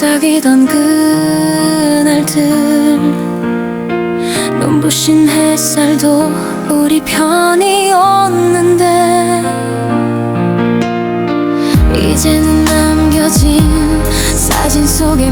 사귀던 그날들. 눈부신 햇살도 우리 편이었는데. 이제는 남겨진 사진 속의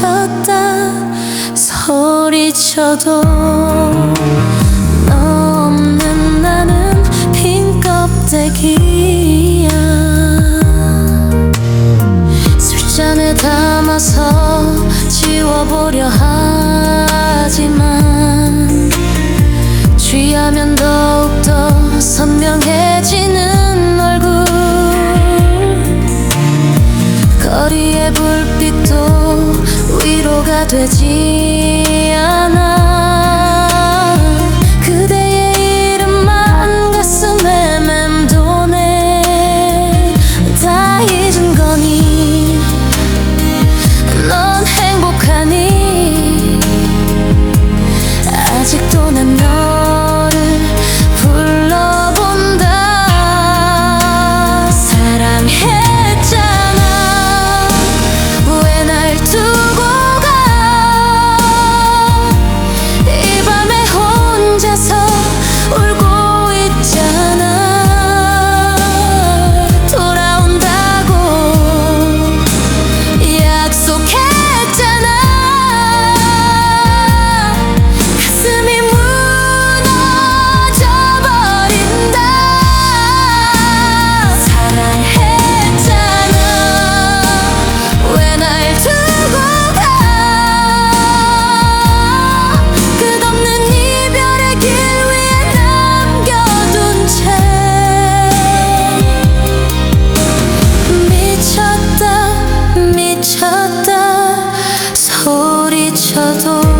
미쳤다. 소리쳐도 너 없는 나는 빈 껍데기야. 술잔에 담아서 지워보려 하지만 취하면 더욱더 선명해 위로가 되지. 미쳤다. 소리쳐도